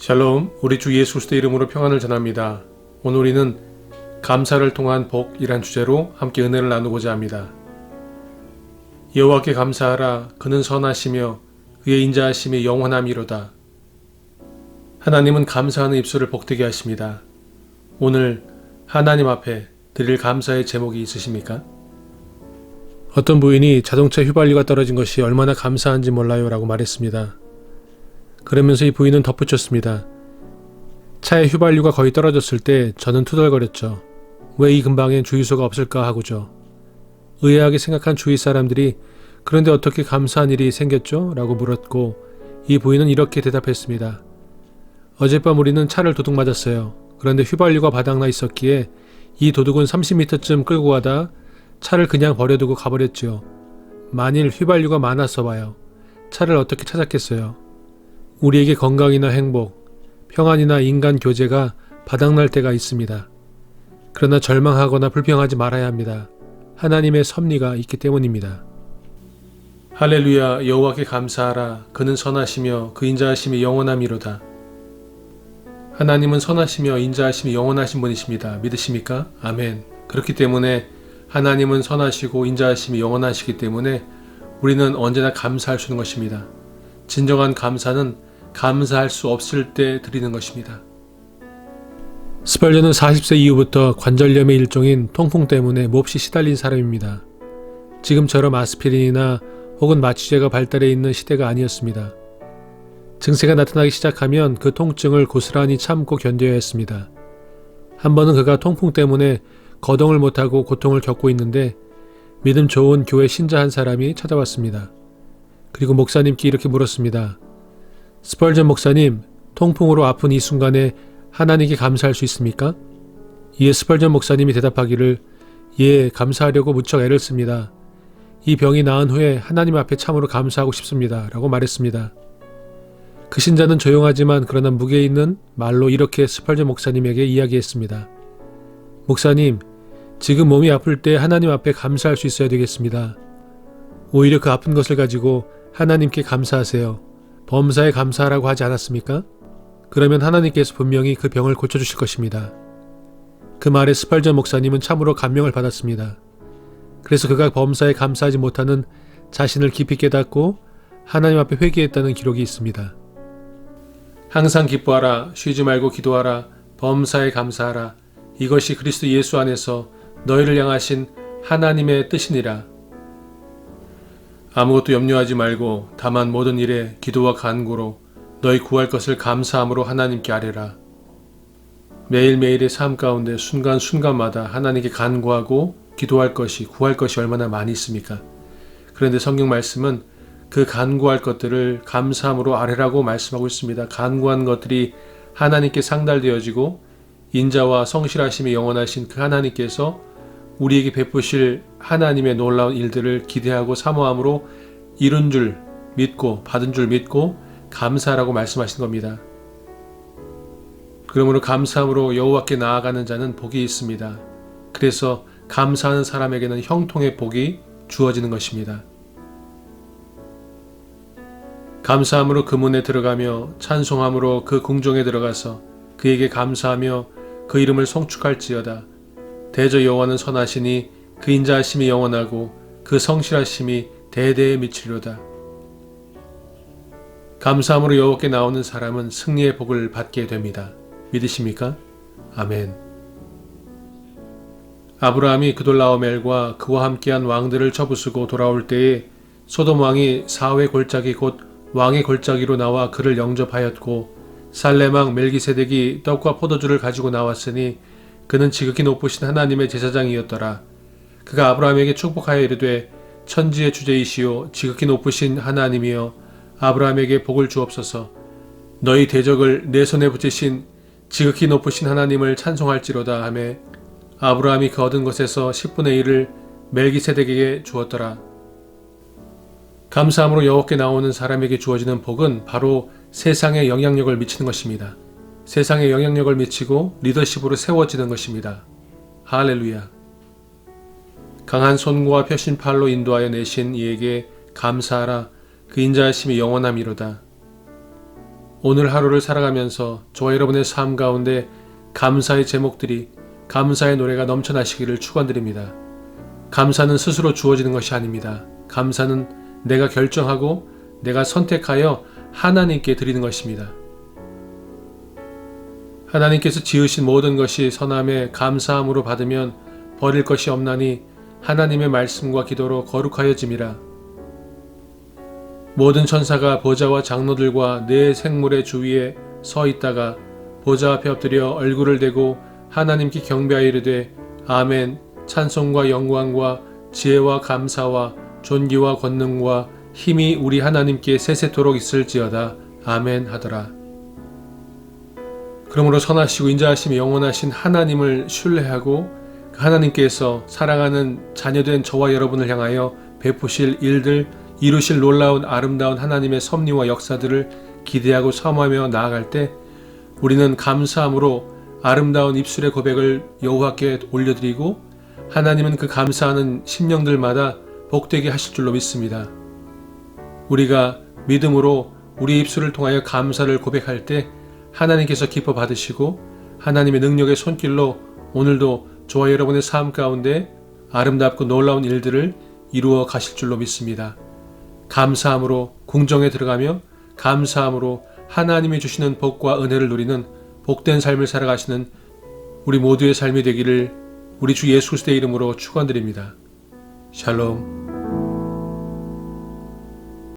샬롬, 우리 주 예수 그리스도 이름으로 평안을 전합니다. 오늘 우리는 감사를 통한 복이란 주제로 함께 은혜를 나누고자 합니다. 여호와께 감사하라 그는 선하시며 그의 인자하심이 영원함이로다. 하나님은 감사하는 입술을 복되게 하십니다. 오늘 하나님 앞에 드릴 감사의 제목이 있으십니까? 어떤 부인이 자동차 휘발유가 떨어진 것이 얼마나 감사한지 몰라요 라고 말했습니다. 그러면서 이 부인은 덧붙였습니다. 차에 휘발유가 거의 떨어졌을 때 저는 투덜거렸죠. 왜 이 근방엔 주유소가 없을까 하고죠. 의아하게 생각한 주위 사람들이 그런데 어떻게 감사한 일이 생겼죠? 라고 물었고 이 부인은 이렇게 대답했습니다. 어젯밤 우리는 차를 도둑 맞았어요. 그런데 휘발유가 바닥나 있었기에 이 도둑은 30m쯤 끌고 가다 차를 그냥 버려두고 가버렸지요. 만일 휘발유가 많았어 봐요. 차를 어떻게 찾았겠어요? 우리에게 건강이나 행복, 평안이나 인간 교제가 바닥날 때가 있습니다. 그러나 절망하거나 불평하지 말아야 합니다. 하나님의 섭리가 있기 때문입니다. 할렐루야 여호와께 감사하라 그는 선하시며 그 인자하심이 영원함이로다. 하나님은 선하시며 인자하심이 영원하신 분이십니다. 믿으십니까? 아멘. 그렇기 때문에 하나님은 선하시고 인자하심이 영원하시기 때문에 우리는 언제나 감사할 수 있는 것입니다. 진정한 감사는 감사할 수 없을 때 드리는 것입니다. 스펄전은 40세 이후부터 관절염의 일종인 통풍 때문에 몹시 시달린 사람입니다. 지금처럼 아스피린이나 혹은 마취제가 발달해 있는 시대가 아니었습니다. 증세가 나타나기 시작하면 그 통증을 고스란히 참고 견뎌야 했습니다. 한 번은 그가 통풍 때문에 거동을 못하고 고통을 겪고 있는데 믿음 좋은 교회 신자 한 사람이 찾아왔습니다. 그리고 목사님께 이렇게 물었습니다. 스펄전 목사님, 통풍으로 아픈 이 순간에 하나님께 감사할 수 있습니까? 이에 스펄전 목사님이 대답하기를 예, 감사하려고 무척 애를 씁니다. 이 병이 나은 후에 하나님 앞에 참으로 감사하고 싶습니다. 라고 말했습니다. 그 신자는 조용하지만 그러나 무게 있는 말로 이렇게 스펄전 목사님에게 이야기했습니다. 목사님, 지금 몸이 아플 때 하나님 앞에 감사할 수 있어야 되겠습니다. 오히려 그 아픈 것을 가지고 하나님께 감사하세요. 범사에 감사하라고 하지 않았습니까? 그러면 하나님께서 분명히 그 병을 고쳐주실 것입니다. 그 말에 스팔전 목사님은 참으로 감명을 받았습니다. 그래서 그가 범사에 감사하지 못하는 자신을 깊이 깨닫고 하나님 앞에 회개했다는 기록이 있습니다. 항상 기뻐하라, 쉬지 말고 기도하라, 범사에 감사하라. 이것이 그리스도 예수 안에서 너희를 향하신 하나님의 뜻이니라. 아무것도 염려하지 말고 다만 모든 일에 기도와 간구로 너희 구할 것을 감사함으로 하나님께 아뢰라. 매일매일의 삶 가운데 순간순간마다 하나님께 간구하고 기도할 것이 구할 것이 얼마나 많이 있습니까? 그런데 성경 말씀은 그 간구할 것들을 감사함으로 아뢰라고 말씀하고 있습니다. 간구한 것들이 하나님께 상달되어지고 인자와 성실하심이 영원하신 그 하나님께서 우리에게 베푸실 하나님의 놀라운 일들을 기대하고 사모함으로 이룬 줄 믿고 받은 줄 믿고 감사라고 말씀하신 겁니다. 그러므로 감사함으로 여호와께 나아가는 자는 복이 있습니다. 그래서 감사하는 사람에게는 형통의 복이 주어지는 것입니다. 감사함으로 그 문에 들어가며 찬송함으로 그 궁정에 들어가서 그에게 감사하며 그 이름을 송축할지어다. 대저 여호와는 선하시니 그 인자하심이 영원하고 그 성실하심이 대대에 미치리로다. 감사함으로 여호와께 나오는 사람은 승리의 복을 받게 됩니다. 믿으십니까? 아멘. 아브라함이 그돌라오멜과 그와 함께한 왕들을 쳐부수고 돌아올 때에 소돔 왕이 사회 골짜기 곧 왕의 골짜기로 나와 그를 영접하였고 살레망 멜기세덱이 떡과 포도주를 가지고 나왔으니 그는 지극히 높으신 하나님의 제사장이었더라. 그가 아브라함에게 축복하여 이르되 천지의 주제이시오 지극히 높으신 하나님이여 아브라함에게 복을 주옵소서. 너희 대적을 내 손에 붙이신 지극히 높으신 하나님을 찬송할지로다 하매 아브라함이 그 얻은 것에서 10분의 1을 멜기세덱에게 주었더라. 감사함으로 여호와께 나오는 사람에게 주어지는 복은 바로 세상에 영향력을 미치는 것입니다. 세상에 영향력을 미치고 리더십으로 세워지는 것입니다. 할렐루야. 강한 손과 펴신 팔로 인도하여 내신 이에게 감사하라. 그 인자하심이 영원함이로다. 오늘 하루를 살아가면서 저와 여러분의 삶 가운데 감사의 제목들이 감사의 노래가 넘쳐나시기를 축원드립니다. 감사는 스스로 주어지는 것이 아닙니다. 감사는 내가 결정하고 내가 선택하여 하나님께 드리는 것입니다. 하나님께서 지으신 모든 것이 선함에 감사함으로 받으면 버릴 것이 없나니 하나님의 말씀과 기도로 거룩하여짐이라. 모든 천사가 보좌와 장로들과 네 생물의 주위에 서 있다가 보좌 앞에 엎드려 얼굴을 대고 하나님께 경배하여 이르되 아멘 찬송과 영광과 지혜와 감사와 존귀와 권능과 힘이 우리 하나님께 세세토록 있을지어다 아멘 하더라. 그러므로 선하시고 인자하심이 영원하신 하나님을 신뢰하고 그 하나님께서 사랑하는 자녀된 저와 여러분을 향하여 베푸실 일들 이루실 놀라운 아름다운 하나님의 섭리와 역사들을 기대하고 사모하며 나아갈 때 우리는 감사함으로 아름다운 입술의 고백을 여호와께 올려드리고 하나님은 그 감사하는 심령들마다 복되게 하실 줄로 믿습니다. 우리가 믿음으로 우리 입술을 통하여 감사를 고백할 때 하나님께서 기뻐 받으시고 하나님의 능력의 손길로 오늘도 저와 여러분의 삶 가운데 아름답고 놀라운 일들을 이루어 가실 줄로 믿습니다. 감사함으로 궁정에 들어가며 감사함으로 하나님이 주시는 복과 은혜를 누리는 복된 삶을 살아가시는 우리 모두의 삶이 되기를 우리 주 예수 그리스도의 이름으로 축원드립니다. 샬롬.